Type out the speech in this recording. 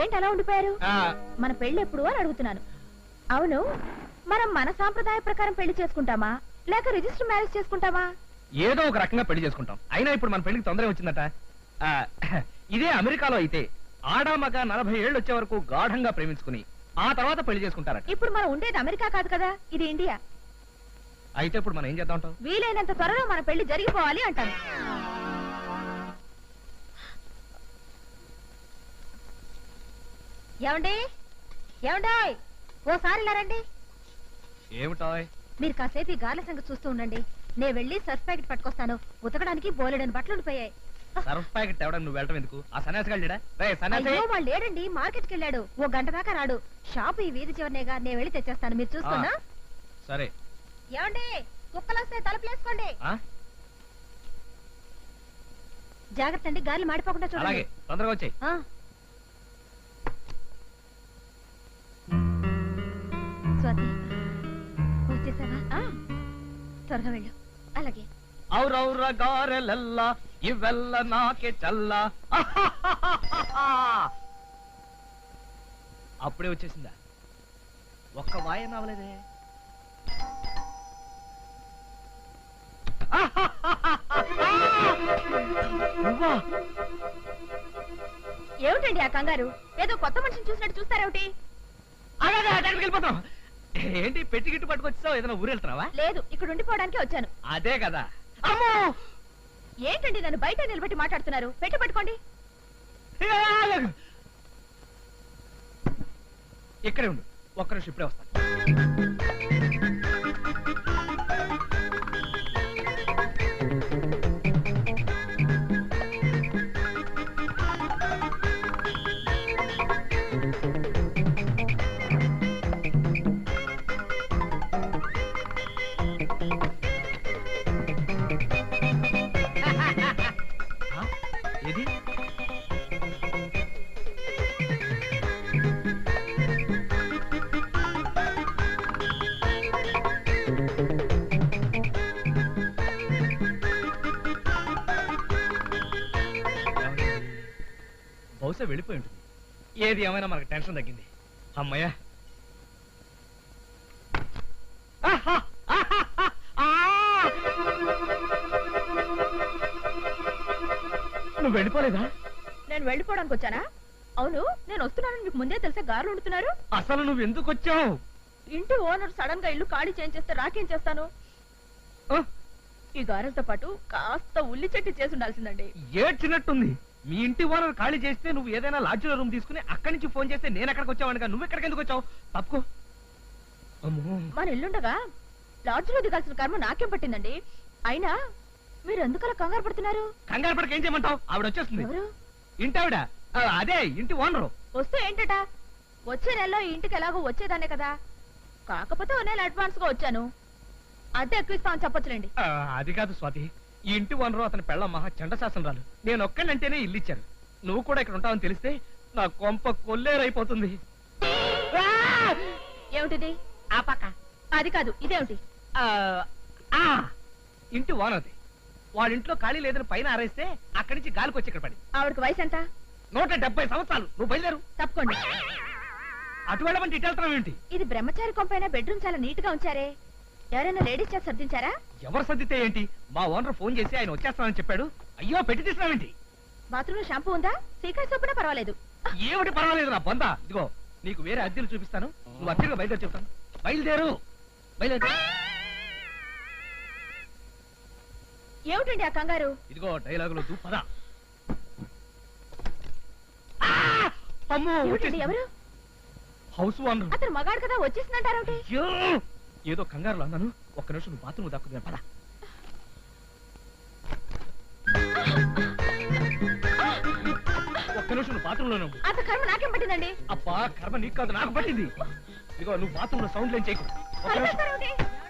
ఏంటి అలా ఉండిపోయారు? మన పెళ్ళి ఎప్పుడు అని అడుగుతున్నాను. అవును మనం మన సాంప్రదాయ ప్రకారం పెళ్ళి చేసుకుంటామా? లేక రిజిస్టర్ మ్యారేజ్ చేసుకుంటామా? ఏదో ఒక రకంగా పెళ్ళి చేసుకుంటాం. అయినా ఇప్పుడు మన పెళ్ళికి తొందర వచ్చిందట. ఆ, ఇదే అమెరికాలో అయితే ఆడా మగ నలభై ఏళ్ళు వచ్చే వరకు గాఢంగా ప్రేమించుకుని ఆ తర్వాత పెళ్ళి చేసుకుంటారట. ఇప్పుడు మనం ఉండేది అమెరికా కాదు కదా ఇది ఇండియా. అయితే ఇప్పుడు మనం ఏం చేద్దాం? వీలైనంత త్వరలో మన పెళ్ళి జరిగిపోవాలి అంటాను. ఏమండి? ఏమండి ఓసారి ఇలా రండి. ఏమిటాయ్? మీరు కాసేపు ఈ గార్ల సంగతి చూస్తూ ఉండండి. నేను వెళ్ళి సర్ఫ్ ప్యాకెట్ పట్టుకొస్తాను. ఉతకడానికి బోలెడని బట్టలు ఉండిపోయాయి. సర్ఫ్ ప్యాకెట్ తేవడం నువ్వు వెళ్ళటం ఎందుకు? ఆ సన్యాసి గారు రే సన్యాసి! అయ్యో వాళ్ళు లేడండి. మార్కెట్కి వెళ్ళాడు. ఓ గంట దాకా రాడు. షాప్ ఈ వీధి చివరినేగా. నేను వెళ్ళి తెచ్చేస్తాను. మీరు చూసుకున్నా సరే. ఏమండి? కుక్కలు వస్తే తలుపులేసుకోండి ఆ? జాగ్రత్త అండి. గాలి మాడిపోకుండా అలాగే. చూడండి తొందరగా వచ్చాయి. త్వరగా వెళ్ళు అలాగే. ఔరౌర గారెలెల్ల ఇవెల్ల నాకే చల్ల. అప్పుడే వచ్చేసిందా? ఒక్క వాయ నవ్వలేదే. నువ్వా? ఏమిటండి ఆ కంగారు? ఏదో కొత్త మనిషిని చూసినట్టు చూస్తారేమిటి? అలాగే వెళ్ళిపోతాం. ఏంటి పెట్టి గిట్టు పట్టుకొచ్చావు? ఏదైనా ఊరు వెళ్తున్నావా లేదు ఇక్కడ ఉండిపోవడానికి వచ్చాను. అదే కదా. అమ్మో! ఏంటండి నన్ను బయట నిలబెట్టి మాట్లాడుతున్నారు? పెట్టి పట్టుకోండి. ఇక్కడే ఉండు. ఒక్క నిమిషం ఇప్పుడే వస్తాను. బహుశా వెళ్ళిపోయి ఉంటుంది. ఏది ఏమైనా మనకు టెన్షన్ తగ్గింది. అమ్మయ్యా. ఆహా! ఆహాహా! ఆ! నువ్వు వెళ్ళిపోలేదా? నేను వెళ్ళిపోవడానికి వచ్చానా? అవును నేను వస్తున్నానని మీకు ముందే తెలిసే గారులు ఉంటున్నారు అసలు నువ్వు ఎందుకు వచ్చావు? ఇంటి ఓనర్ సడన్గా ఇల్లు ఖాళీ చేయించేస్తే రాకేం చేస్తాను? ఈ గారెలతో పాటు కాస్త ఉల్లి చెట్టు చేసి ఉండాల్సిందండి. ఏడ్చినట్టుంది. మీ ఇంటి ఓనర్ ఖాళీ చేస్తే నువ్వు ఏదైనా లాడ్జ్లో రూమ్ తీసుకుని అక్కడి నుంచి ఫోన్ చేస్తే నేను ఎక్కడికి వచ్చావనుగా నువ్వు ఎక్కడికి ఎందుకు వచ్చావు? తప్పుకో. అమ్మో. మన ఇల్లుండగా లాడ్జ్లో దిగాల్సిన కర్మ నాకేం పట్టిందండి? అయినా మీరు ఎందుకలా కంగారు పడుతున్నారు? కంగారు పడక ఏం చేయమంటావు? ఆవిడ వచ్చేస్తుంది. ఎవరు? ఇంటి ఆవిడ. ఆ, అదే ఇంటి ఓనరు. వస్తే ఏంటట? వచ్చే నెలలో ఈ ఇంటికి ఎలాగో వచ్చేదానే కదా. కాకపోతే ఓ నెల అడ్వాన్స్గా వచ్చాను. అద్దె ఎక్కువ ఇస్తామని చెప్పొచ్చులేండి. ఆ, అది కాదు స్వాతి. ఈ ఇంటి ఓనరు అతని పెళ్ళ మహా చండశాసనరాలు నేను ఒక్కనంటేనే ఇల్లు ఇచ్చాను నువ్వు కూడా ఇక్కడ ఉంటావని తెలిస్తే నా కొంప కొల్లేరైపోతుంది! ఏమిటిది? ఆ పక్క. అది కాదు ఇదేమిటి? ఆ, ఆ! ఇంటి ఓనర్ది. వాళ్ళ ఇంట్లో ఖాళీ లేదని పైన ఆరేస్తే అక్కడి నుంచి గాలికి వచ్చి ఇక్కడ పడి. ఆవిడకి వయసు ఎంత నూట డెబ్బై సంవత్సరాలు. నువ్వు బయలుదేరు. తప్పకోండి. అటు వెళ్ళమంటే ఇటు వెళ్తున్నావు ఏంటి ఇది బ్రహ్మచారి కొంపైన బెడ్రూమ్ చాలా నీట్గా ఉంచారే. ఎవరైనా లేడీస్ చేసి సర్దించారా? ఎవరు సర్దితే ఏంటి? మా ఓనర్ ఫోన్ చేసి ఆయన వచ్చేస్తానని చెప్పాడు. అయ్యో పెట్టి తీసినావేంటి బాత్రూమ్లో షాంపూ ఉందా? సీక్రెట్ సోపునా పర్వాలేదు. ఏమిటి పర్వాలేదు నా బొంద. ఇదిగో నీకు వేరే అద్దెలు చూపిస్తాను. నువ్వు అద్దెగా బయలుదేరి చెప్తాను బయలుదేరు. బయలుదేరు. ఏమిటండి ఆ కంగారు? ఇదిగో డైలాగులు దూపదా అమ్మో ఏమిటండి వచ్చేసింది. ఎవరు? House owner. అతను మగాడు కదా వచ్చేసిందంటారేమిటి? అయ్యో! ఏదో కంగారులో అన్నాను. ఒక్క నిమిషం నువ్వు బాత్రూమ్ దక్కుతుంది పద. ఒక్క నిమిషం నువ్వు బాత్రూంలో నువ్వు అంత కర్మ నాకేం పట్టిందండి? అబ్బా కర్మ నీకు కాదు నాకు పట్టింది. ఇదిగో నువ్వు బాత్రూంలో సౌండ్ లేని చేయకు. ఒక్క నిమిషం. పరిగెత్తారేమిటి?